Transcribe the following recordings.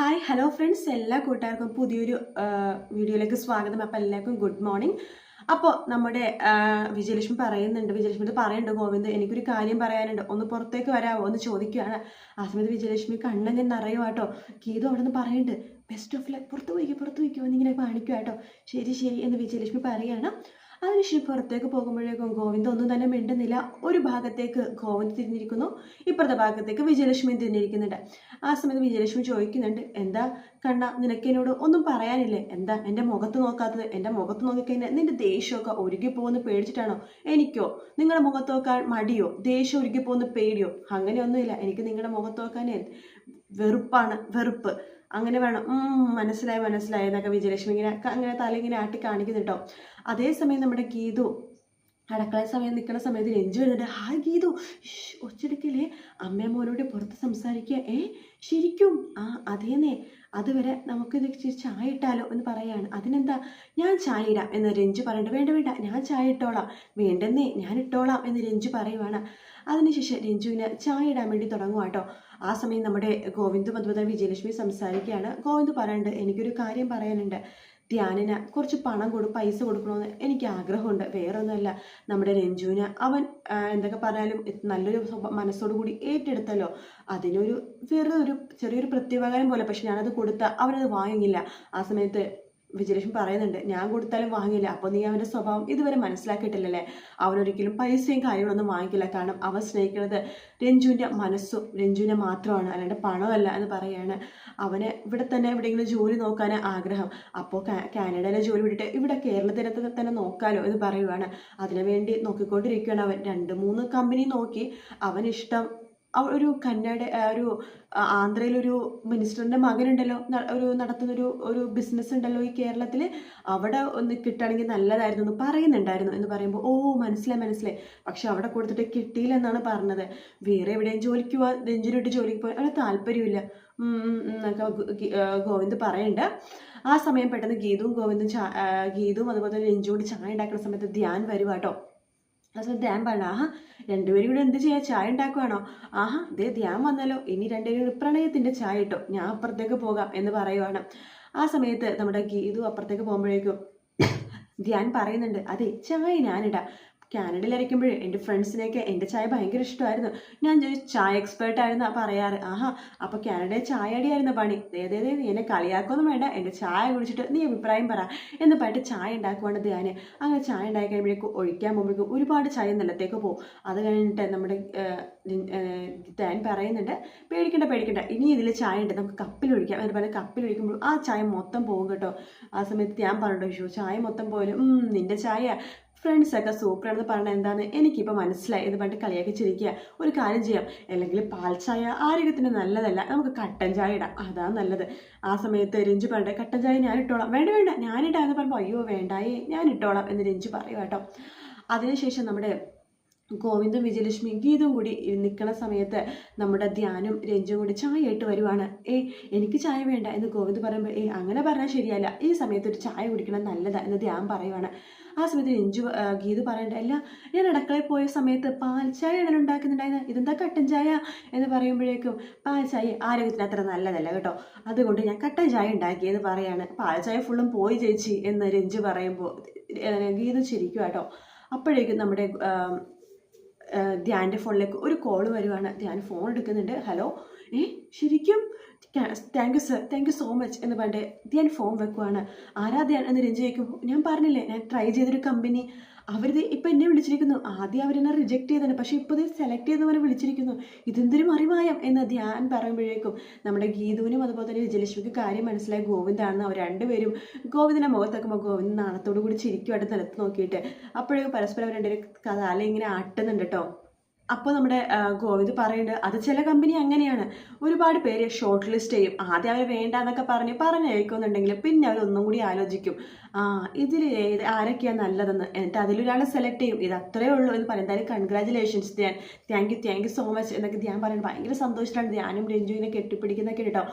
Hi hello friends എല്ലാ കൂട്ടുകാർക്കും പുതിയൊരു വീഡിയോയിലേക്ക് സ്വാഗതം. അപ്പോൾ എല്ലാവർക്കും ഗുഡ് മോർണിംഗ് അപ്പോൾ നമ്മുടെ വിജയലക്ഷ്മി പറയുന്നുണ്ട് വിജയലക്ഷ്മി ഇത് പറയുന്നുണ്ട് ഗോവിന്ദ്. എനിക്കൊരു കാര്യം പറയാനുണ്ട്. ഒന്ന് പുറത്തേക്ക് വരാമോ ഒന്ന് ചോദിക്കുകയാണ് ആ സമയത്ത് വിജയലക്ഷ്മി കണ്ണങ്ങനെ നിറയുക കേട്ടോ ഗീതു അവിടെ നിന്ന് പറയുന്നുണ്ട് ബെസ്റ്റ് ഓഫ് ലക്ക് പുറത്ത് പോയിക്കോ പുറത്ത് പോയിക്കോ എന്നിങ്ങനെ കാണിക്കുക കേട്ടോ ശരി ശരി എന്ന് വിജയലക്ഷ്മി പറയുകയാണ്. അതിനുശേഷം പുറത്തേക്ക് പോകുമ്പോഴേക്കും ഗോവിന്ദ് ഒന്നും തന്നെ മിണ്ടുന്നില്ല. ഒരു ഭാഗത്തേക്ക് ഗോവിന്ദ് തിരിഞ്ഞിരിക്കുന്നു. ഇപ്പുറത്തെ ഭാഗത്തേക്ക് വിജയലക്ഷ്മി തിരിഞ്ഞിരിക്കുന്നുണ്ട്. ആ സമയത്ത് വിജയലക്ഷ്മി ചോദിക്കുന്നുണ്ട് എന്താ കണ്ണ നിനക്ക് എന്നോട് ഒന്നും പറയാനില്ലേ? എന്താ എന്റെ മുഖത്ത് നോക്കാത്തത്? എന്റെ മുഖത്ത് നോക്കിക്കഴിഞ്ഞാൽ നിന്റെ ദേഷ്യമൊക്കെ ഒരുക്കി പോകുന്ന പേടിച്ചിട്ടാണോ? എനിക്കോ? നിങ്ങളുടെ മുഖത്ത് നോക്കാൻ മടിയോ? ദേഷ്യം ഒരുക്കി പോകുന്ന പേടിയോ? അങ്ങനെയൊന്നുമില്ല. എനിക്ക് നിങ്ങളുടെ മുഖത്ത് നോക്കാൻ വെറുപ്പാണ് വെറുപ്പ്. അങ്ങനെ വേണം. മനസ്സിലായി മനസ്സിലായി എന്നൊക്കെ വിജയലക്ഷ്മി ഇങ്ങനെ അങ്ങനെ തല ഇങ്ങനെ ആട്ടി കാണിക്കുന്നു കേട്ടോ. അതേസമയം നമ്മുടെ ഗീതു അടക്കള സമയം നിൽക്കുന്ന സമയത്ത് രഞ്ജു വരുന്നുണ്ട്. ഹായ് ഗീതു. ഷ്, അമ്മയും അമ്മ മോനോട് പുറത്ത് സംസാരിക്കുക. ഏ ശരിക്കും? ആ അതേന്നേ. അതുവരെ നമുക്കിത് ചായ ഇട്ടാലോ എന്ന് പറയാണ്. അതിനെന്താ? ഞാൻ ചായ ഇടാം എന്ന് രഞ്ജു പറയണ്ട വേണ്ട വേണ്ട. ഞാൻ ചായ ഇട്ടോളാം. വേണ്ടെന്നേ ഞാൻ ഇട്ടോളാം എന്ന് രഞ്ജു പറയുവാണ്. അതിനുശേഷം രഞ്ജുവിന് ചായ ഇടാൻ വേണ്ടി തുടങ്ങുക കേട്ടോ ആ സമയം നമ്മുടെ ഗോവിന്ദും അതുപോലെ വിജയലക്ഷ്മി സംസാരിക്കുകയാണ്. ഗോവിന്ദ് പറയുന്നുണ്ട് എനിക്കൊരു കാര്യം പറയാനുണ്ട്. ധ്യാനിന് കുറച്ച് പണം കൊടു പൈസ കൊടുക്കണമെന്ന് എനിക്ക് ആഗ്രഹമുണ്ട്. വേറൊന്നുമല്ല. നമ്മുടെ രഞ്ജുവിന് അവൻ എന്തൊക്കെ പറഞ്ഞാലും നല്ലൊരു മനസ്സോടുകൂടി മനസ്സോടു കൂടി ഏറ്റെടുത്തല്ലോ. അതിനൊരു വെറുതെ ഒരു ചെറിയൊരു പ്രത്യുപകാരം പോലെ പക്ഷെ ഞാനത് കൊടുത്ത അവനത് വാങ്ങില്ല. ആ സമയത്ത് വിജയലക്ഷ്മി പറയുന്നുണ്ട് ഞാൻ കൊടുത്താലും വാങ്ങില്ല. അപ്പോൾ നീ അവന്റെ സ്വഭാവം ഇതുവരെ മനസ്സിലാക്കിയിട്ടില്ലല്ലേ? അവനൊരിക്കലും പൈസയും കാര്യങ്ങളൊന്നും വാങ്ങിക്കില്ല. കാരണം അവൻ സ്നേഹിക്കുന്നത് രഞ്ജുവിന്റെ മനസ്സും രഞ്ജുവിനെ മാത്രമാണ് അല്ലാണ്ട് പണമല്ല എന്ന് പറയാണ്. അവനെ ഇവിടെ തന്നെ എവിടെയെങ്കിലും ജോലി നോക്കാൻ ആഗ്രഹം. അപ്പോൾ കാനഡയിലെ ജോലി വിട്ടിട്ട് ഇവിടെ കേരളത്തിനെ തന്നെ- നോക്കാലോ എന്ന് പറയുവാണ്. അതിനുവേണ്ടി നോക്കിക്കൊണ്ടിരിക്കുകയാണ് അവൻ. രണ്ട് മൂന്ന് കമ്പനി നോക്കി അവനിഷ്ടം ഒരു കന്നഡ ഒരു ആന്ധ്രയിലൊരു മിനിസ്റ്ററിന്റെ മകനുണ്ടല്ലോ ഒരു നടത്തുന്നൊരു ഒരു ബിസിനസ് ഉണ്ടല്ലോ ഈ കേരളത്തിൽ അവിടെ ഒന്ന് കിട്ടുകയാണെങ്കിൽ നല്ലതായിരുന്നു എന്ന് പറയുന്നുണ്ടായിരുന്നു എന്ന് പറയുമ്പോൾ ഓ മനസ്സിലായി മനസ്സിലായി. പക്ഷെ അവിടെ കൊടുത്തിട്ട് കിട്ടിയില്ല എന്നാണ് പറഞ്ഞത്. വേറെ എവിടെയും ജോലിക്ക് പോവാ രഞ്ജുനായിട്ട് ജോലിക്ക് പോകാൻ അവിടെ താല്പര്യമില്ല എന്നൊക്കെ ഗോവിന്ദ് പറയുന്നുണ്ട്. ആ സമയം പെട്ടെന്ന് ഗീതുവും ഗോവിന്ദും ഗീതുവും അതുപോലെ തന്നെ നെഞ്ചുകൊണ്ട് ചായ ഉണ്ടാക്കുന്ന സമയത്ത് ധ്യാൻ വരുവാട്ടോ സമയത്ത് ധ്യാൻ പറഞ്ഞു ആഹാ രണ്ടുപേരും കൂടെ എന്ത് ചെയ്യാ? ചായ ഉണ്ടാക്കുവാണോ? ആഹാ ദേ ധ്യാൻ വന്നല്ലോ. ഇനി രണ്ടുപേരും കൂടി പ്രണയത്തിന്റെ ചായ ഇട്ടോ. ഞാൻ അപ്പുറത്തേക്ക് പോകാം എന്ന് പറയുവാണ്. ആ സമയത്ത് നമ്മുടെ ഗീതു അപ്പുറത്തേക്ക് പോകുമ്പോഴേക്കും ധ്യാൻ പറയുന്നുണ്ട് അതെ ചായ ഞാനിടാം. കാനഡയിൽ ഇരിക്കുമ്പോഴേ എന്റെ ഫ്രണ്ട്സിനെയൊക്കെ എന്റെ ചായ ഭയങ്കര ഇഷ്ടമായിരുന്നു. ഞാൻ ചായ എക്സ്പേർട്ട് ആയിരുന്നു പറയാറ്. ആഹാ അപ്പോൾ കാനഡയിൽ ചായ അടിയായിരുന്നു പണി. ദേ നീ എന്നെ കളിയാക്കൊന്നും വേണ്ട. എന്റെ ചായ കുടിച്ചിട്ട് നീ അഭിപ്രായം പറ. എന്ന് പറഞ്ഞിട്ട് ചായ ഉണ്ടാക്കുവാണ് ധ്യാൻ അങ്ങനെ ചായ ഉണ്ടാക്കി കഴിയുമ്പോഴേക്കും ഒഴിക്കാൻ പോകുമ്പോഴേക്കും ഒരുപാട് ചായ നിലത്തേക്ക് പോകും. അത് കഴിഞ്ഞിട്ട് നമ്മുടെ ധ്യാൻ പറയുന്നുണ്ട് പേടിക്കണ്ട പേടിക്കണ്ട. ഇനി ഇതിൽ ചായ ഉണ്ട്. നമുക്ക് കപ്പിൽ ഒഴിക്കാം. അതുപോലെ കപ്പിൽ ഒഴിക്കുമ്പോൾ ആ ചായ മൊത്തം പോകും കേട്ടോ. ആ സമയത്ത് ഞാൻ പറഞ്ഞു ഷോ ചായ മൊത്തം പോലും "ഉം, നിന്റെ ചായ ഫ്രണ്ട്സൊക്കെ സൂപ്പറാണെന്ന് പറഞ്ഞാൽ എന്താണ് എനിക്കിപ്പോൾ മനസ്സിലായി. എന്ന് പറഞ്ഞിട്ട് കളിയാക്കി ചിരിക്കുക. ഒരു കാര്യം ചെയ്യാം. അല്ലെങ്കിൽ പാൽ ചായ ആരോഗ്യത്തിന് നല്ലതല്ല. നമുക്ക് കട്ടൻ ചായ ഇടാം. അതാണ് നല്ലത്. ആ സമയത്ത് രഞ്ജു പറഞ്ഞു കട്ടൻ ചായ ഞാൻ ഇട്ടോളാം. വേണ്ട വേണ്ട. ഞാനിട്ടാന്ന് പറയുമ്പോൾ അയ്യോ വേണ്ടായേ. ഞാൻ ഇട്ടോളാം. എന്ന് രഞ്ജു പറയുക കേട്ടോ. അതിനുശേഷം നമ്മുടെ ഗോവിന്ദും വിജയലക്ഷ്മി ഗീതും കൂടി നിൽക്കുന്ന സമയത്ത് നമ്മുടെ ധ്യാനും രഞ്ജും കൂടി ചായ ഇട്ട് വരുവാണ്. ഏ എനിക്ക് ചായ വേണ്ട എന്ന് ഗോവിന്ദ് പറയുമ്പോൾ ഏ അങ്ങനെ പറഞ്ഞാൽ ശരിയല്ല. ഈ സമയത്ത് ഒരു ചായ കുടിക്കണം നല്ലതാണ് എന്ന് ധ്യാൻ പറയുവാണ്. ആ സമയത്ത് രഞ്ജു ഗീത് പറയണ്ട അല്ല ഞാൻ അടുക്കളയിൽ പോയ സമയത്ത് പാൽ ചായ ആണ് ഇതെന്താ കട്ടൻ ചായ? എന്ന് പറയുമ്പോഴേക്കും പാൽ ചായ ആരോഗ്യത്തിന് അത്ര നല്ലതല്ല കേട്ടോ. അതുകൊണ്ട് ഞാൻ കട്ടൻ ചായ ഉണ്ടാക്കിയെന്ന് പറയാണ്. പാൽ ചായ ഫുള്ളും പോയി ചേച്ചി എന്ന് രഞ്ജു പറയുമ്പോൾ ഗീതു ചിരിക്കും കേട്ടോ. അപ്പോഴേക്കും നമ്മുടെ ധ്യാന്റെ ഫോണിലേക്ക് ഒരു കോൾ വരുവാണ്. ധ്യാൻ ഫോൺ എടുക്കുന്നുണ്ട്. ഹലോ ഏ ശരിക്കും? Thank you sir thank you so much എന്ന് പറഞ്ഞിട്ട് ധ്യാൻ ഫോൺ വെക്കുവാണ്. ആരാ ധ്യാൻ? എന്ന് രഞ്ജു ചോദിക്കുമ്പോൾ ഞാൻ പറഞ്ഞില്ലേ ഞാൻ ട്രൈ ചെയ്തൊരു കമ്പനി അവരിത് ഇപ്പം എന്നെ വിളിച്ചിരിക്കുന്നു. ആദ്യം അവരെന്നെ റിജക്റ്റ് ചെയ്തതാണ് പക്ഷേ ഇപ്പോൾ ഇത് സെലക്ട് ചെയ്ത പോലെ വിളിച്ചിരിക്കുന്നു. ഇതെന്തൊരു മറിമായം എന്ന് ധ്യാൻ പറയുമ്പോഴേക്കും നമ്മുടെ ഗീതുവിനും അതുപോലെ തന്നെ വിജയലക്ഷ്മിക്ക് കാര്യം മനസ്സിലായി. ഗോവിന്ദാണെന്ന് അവർ രണ്ടുപേരും ഗോവിന്ദനെ മുഖത്തേക്കുമ്പോൾ ഗോവിന്ദ് നാണത്തോടു കൂടി ചിരിക്കുമായിട്ട് നിലത്ത് നോക്കിയിട്ട് അപ്പോഴേക്കും പരസ്പരം അവർ രണ്ടുപേരും കഥാല ഇങ്ങനെ ആട്ടുന്നുണ്ട് കേട്ടോ. അപ്പോൾ നമ്മുടെ ഗോവിന്ദ് പറയുന്നുണ്ട് അത് ചില കമ്പനി അങ്ങനെയാണ്. ഒരുപാട് പേര് ഷോർട്ട് ലിസ്റ്റ് ചെയ്യും. ആദ്യം അവർ വേണ്ട എന്നൊക്കെ പറഞ്ഞ് പറഞ്ഞയക്കുന്നുണ്ടെങ്കിൽ പിന്നെ അവർ ഒന്നും കൂടി ആലോചിക്കും. ആ ഇതിൽ ഏത് ആരൊക്കെയാണ് നല്ലതെന്ന്. എന്നിട്ട് അതിലൊരാളെ സെലക്ട് ചെയ്യും. ഇത് അത്രേ ഉള്ളൂ എന്ന് പറയും. എന്തായാലും congratulations Dhyan thank you thank you so much എന്നൊക്കെ ധ്യാൻ പറയുന്നത് ഭയങ്കര സന്തോഷത്തിലാണ് ധ്യാനും രഞ്ജുവിനെ കെട്ടിപ്പിടിക്കുന്നൊക്കെ കേട്ടോ.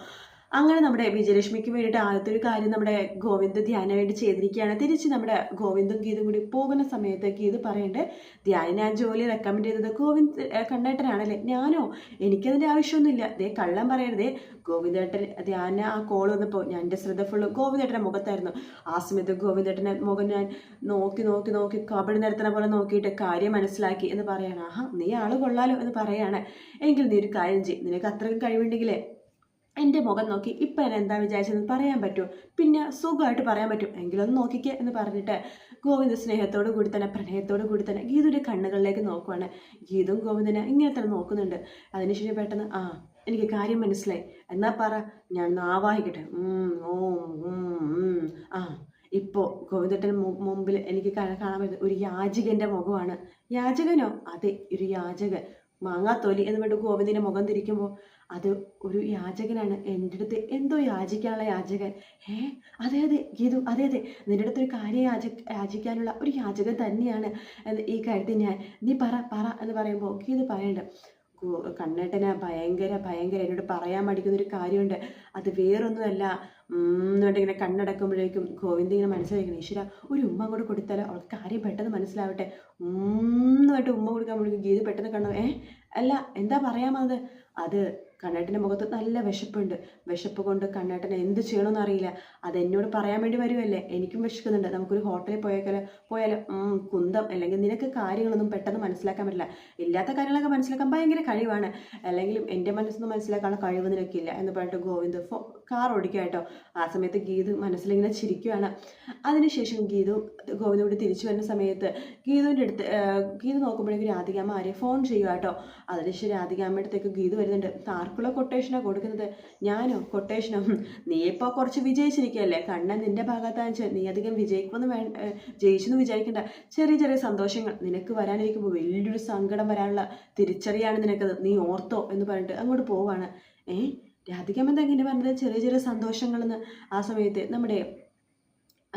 അങ്ങനെ നമ്മുടെ വിജയലക്ഷ്മിക്ക് വേണ്ടിയിട്ട് ആദ്യത്തെ ഒരു കാര്യം നമ്മുടെ ഗോവിന്ദ് ധ്യാനമായിട്ട് ചെയ്തിരിക്കുകയാണ്. തിരിച്ച് നമ്മുടെ ഗോവിന്ദും ഗീതും കൂടി പോകുന്ന സമയത്ത് ഗീത് പറയേണ്ടത് ധ്യാനം ഞാൻ ജോലി റെക്കമെൻഡ് ചെയ്തത് ഗോവിന്ദ് കണ്ണേട്ടനാണല്ലേ ഞാനോ? എനിക്കതിന്റെ ആവശ്യമൊന്നുമില്ല. ദേ കള്ളം പറയരുതേ. ഗോവിന്ദേട്ടൻ ധ്യാന ആ കോൾ വന്നപ്പോൾ ഞാൻ എന്റെ ശ്രദ്ധ ഫുള്ള് ഗോവിന്ദേട്ടന്റെ മുഖത്തായിരുന്നു. ആ സമയത്ത് ഗോവിന്ദേട്ടന്റെ മുഖം ഞാൻ നോക്കി നോക്കി നോക്കി കബഡി നിരത്തണ പോലെ നോക്കിയിട്ട് കാര്യം മനസ്സിലാക്കി എന്ന് പറയാണ്. ആഹാ നീ ആൾ കൊള്ളാലോ എന്ന് പറയാണ്. എങ്കിൽ നീ ഒരു കാര്യം ചെയ്യും. നിനക്ക് അത്രയും കഴിവുണ്ടെങ്കിലേ എന്റെ മുഖം നോക്കി ഇപ്പം എന്നെ എന്താ വിചാരിച്ചതെന്ന് പറയാൻ പറ്റുമോ പിന്നെ സുഖമായിട്ട് പറയാൻ പറ്റും. എങ്കിലൊന്ന് നോക്കിക്കേ എന്ന് പറഞ്ഞിട്ട് ഗോവിന്ദ സ്നേഹത്തോടു കൂടി തന്നെ പ്രണയത്തോടു കൂടി തന്നെ ഗീതുവിന്റെ കണ്ണുകളിലേക്ക് നോക്കുവാണ്. ഗീതും ഗോവിന്ദനെ ഇങ്ങനെ തന്നെ നോക്കുന്നുണ്ട്. അതിനുശേഷം പെട്ടെന്ന് ആ എനിക്ക് കാര്യം മനസ്സിലായി. എന്നാ പറ. ഞാൻ ഒന്ന് ആവാഹിക്കട്ടെ. ഓ. ആ ഇപ്പോൾ ഗോവിന്ദട്ടൻ മുമ്പിൽ എനിക്ക് കാണാൻ പറ്റുന്ന ഒരു യാചകന്റെ മുഖമാണ്. യാചകനോ? അതെ ഒരു യാചകൻ. മാങ്ങാത്തോലി എന്ന് പറഞ്ഞിട്ട് ഗോവിന്ദിന്റെ മുഖം തിരിക്കുമ്പോൾ അത് ഒരു യാചകനാണ്. എന്റെ അടുത്ത് എന്തോ യാചിക്കാനുള്ള യാചകൻ. ഏ അതെ അതെ ഗീതു അതെ അതെ. നിന്റെ അടുത്ത് ഒരു കാര്യം യാച യാചിക്കാനുള്ള ഒരു യാചകൻ തന്നെയാണ്. ഈ കാര്യത്തിൽ ഞാൻ നീ പറ പറ എന്ന് പറയുമ്പോൾ ഗീതു പറയണ്ട. കണ്ണേട്ടന് ഭയങ്കര ഭയങ്കര എന്നോട് പറയാൻ മടിക്കുന്ന ഒരു കാര്യമുണ്ട്. അത് വേറൊന്നുമല്ല. എന്നിട്ട് ഇങ്ങനെ കണ്ണടക്കുമ്പോഴേക്കും ഗോവിന്ദ ഇങ്ങനെ മനസ്സിലായിരിക്കണം ഈശ്വര ഒരു ഉമ്മ അങ്ങോട്ട് കൊടുത്താലോ? അവൾക്ക് കാര്യം പെട്ടെന്ന് മനസ്സിലാവട്ടെ. ഉമ്മായിട്ട് ഉമ്മ കൊടുക്കാൻ ഗീത പെട്ടെന്ന് കണ്ണു ഏ അല്ല എന്താ പറയാമത്? അത് കണ്ണേട്ടന്റെ മുഖത്ത് നല്ല വിശപ്പുണ്ട്. വിശപ്പ് കൊണ്ട് കണ്ണേട്ടൻ എന്ത് ചെയ്യണമെന്ന് അറിയില്ല. അത് എന്നോട് പറയാൻ വേണ്ടി വരുമല്ലേ എനിക്കും വിശക്കുന്നുണ്ട്. നമുക്കൊരു ഹോട്ടലിൽ പോയേക്കാൽ പോയാലോ കുന്തം അല്ലെങ്കിൽ നിനക്ക് കാര്യങ്ങളൊന്നും പെട്ടെന്ന് മനസ്സിലാക്കാൻ പറ്റില്ല. ഇല്ലാത്ത കാര്യങ്ങളൊക്കെ മനസ്സിലാക്കാൻ ഭയങ്കര കഴിവാണ്. അല്ലെങ്കിലും എന്റെ മനസ്സൊന്നും മനസ്സിലാക്കാനുള്ള കഴിവ് നിനക്കില്ല എന്ന് പറഞ്ഞിട്ട് ഗോവിന്ദ് ഫോ കാർ ഓടിക്കുക കേട്ടോ. ആ സമയത്ത് ഗീതു മനസ്സിലിങ്ങനെ ചിരിക്കുകയാണ് അതിനുശേഷം ഗീതു ഗോവിന്ദോട് തിരിച്ചു വരുന്ന സമയത്ത് ഗീതുവിന്റെ അടുത്ത് ഗീതു നോക്കുമ്പോഴേക്കും രാധികാമ്മ ആരെ ഫോൺ ചെയ്യുക കേട്ടോ. അതിനുശേഷം രാധികാമ്മയുടെ അടുത്തേക്ക് ഗീതു വരുന്നുണ്ട്. ആർക്കുള്ള കൊട്ടേഷനാണ് കൊടുക്കുന്നത്. ഞാനോ? കൊട്ടേഷനോ നീ ഇപ്പോൾ കുറച്ച് വിജയിച്ചിരിക്കുകയല്ലേ? കണ്ണൻ നിന്റെ ഭാഗത്താന്ന് വെച്ചാൽ നീ അധികം വിജയിക്കുമെന്ന് വേ ജയിച്ചെന്ന് വിചാരിക്കണ്ട. ചെറിയ ചെറിയ സന്തോഷങ്ങൾ. നിനക്ക് വരാനിരിക്കുമ്പോൾ വലിയൊരു സങ്കടം വരാനുള്ള തിരിച്ചറിയാണ് നിനക്കത്. നീ ഓർത്തോ എന്ന് പറഞ്ഞിട്ട് അങ്ങോട്ട് പോവാണ്. ഏ? രാധികമ്മ എന്താ ഇങ്ങനെ പറഞ്ഞത്? ചെറിയ ചെറിയ സന്തോഷങ്ങളെന്ന് ആ സമയത്ത് നമ്മുടെ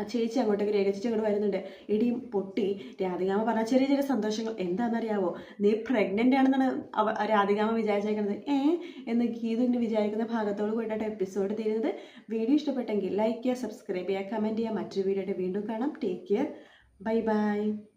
ആ ചേച്ചി അങ്ങോട്ടേക്ക് രേഖ ചേച്ചി അങ്ങോട്ട് വരുന്നുണ്ട്. ഇടിയും പൊട്ടി രാധികാമ പറഞ്ഞ ചെറിയ ചെറിയ സന്തോഷങ്ങൾ എന്താണെന്നറിയാവോ? നീ പ്രഗ്നന്റ് ആണെന്നാണ് അവ രാധികാമ വിചാരിച്ചേക്കുന്നത് ഏ? എന്ന് ഗീതു ഇങ്ങനെ വിചാരിക്കുന്ന ഭാഗത്തോട് കൂടിയിട്ട് എപ്പിസോഡ് തീരുന്നത്. വീഡിയോ ഇഷ്ടപ്പെട്ടെങ്കിൽ ലൈക്ക് ചെയ്യുക സബ്സ്ക്രൈബ് ചെയ്യുക കമന്റ് ചെയ്യുക. മറ്റൊരു വീഡിയോ വീണ്ടും കാണാം. Take care bye bye